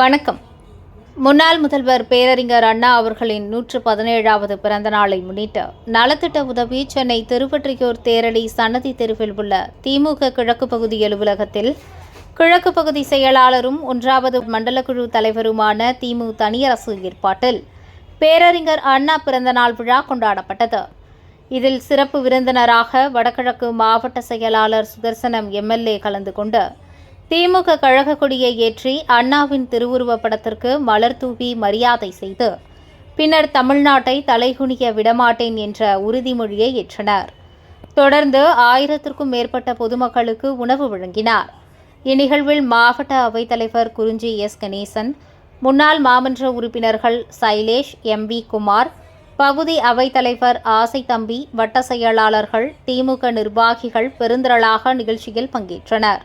வணக்கம். முன்னாள் முதல்வர் பேரறிஞர் அண்ணா அவர்களின் நூற்று பதினேழாவது பிறந்த நாளை முன்னிட்டு நலத்திட்ட உதவி சென்னை திருவொற்றியூர் தேரடி சன்னதி தெருவில் உள்ள திமுக கிழக்கு பகுதி அலுவலகத்தில் கிழக்கு பகுதி செயலாளரும் ஒன்றாவது மண்டலக்குழு தலைவருமான திமு தனியரசு ஏற்பாட்டில் பேரறிஞர் அண்ணா பிறந்தநாள் விழா கொண்டாடப்பட்டது. இதில் சிறப்பு விருந்தினராக வடகிழக்கு மாவட்ட செயலாளர் சுதர்சனம் எம்எல்ஏ கலந்து கொண்டு திமுக கழக கொடியை ஏற்றி அண்ணாவின் திருவுருவப் படத்திற்கு மலர் தூவி மரியாதை செய்து பின்னர் தமிழ்நாட்டை தலைகுனிய விடமாட்டேன் என்ற உறுதிமொழியை ஏற்றனர். தொடர்ந்து ஆயிரத்திற்கும் மேற்பட்ட பொதுமக்களுக்கு உணவு வழங்கினார். இந்நிகழ்வில் மாவட்ட அவைத்தலைவர் குறிஞ்சி எஸ். கணேசன் முன்னாள் மாமன்ற உறுப்பினர்கள் சைலேஷ் எம். வி. குமார் பகுதி அவைத்தலைவர் ஆசை தம்பி வட்ட செயலாளர்கள் திமுக நிர்வாகிகள் பெருந்திரளாக நிகழ்ச்சியில் பங்கேற்றனர்.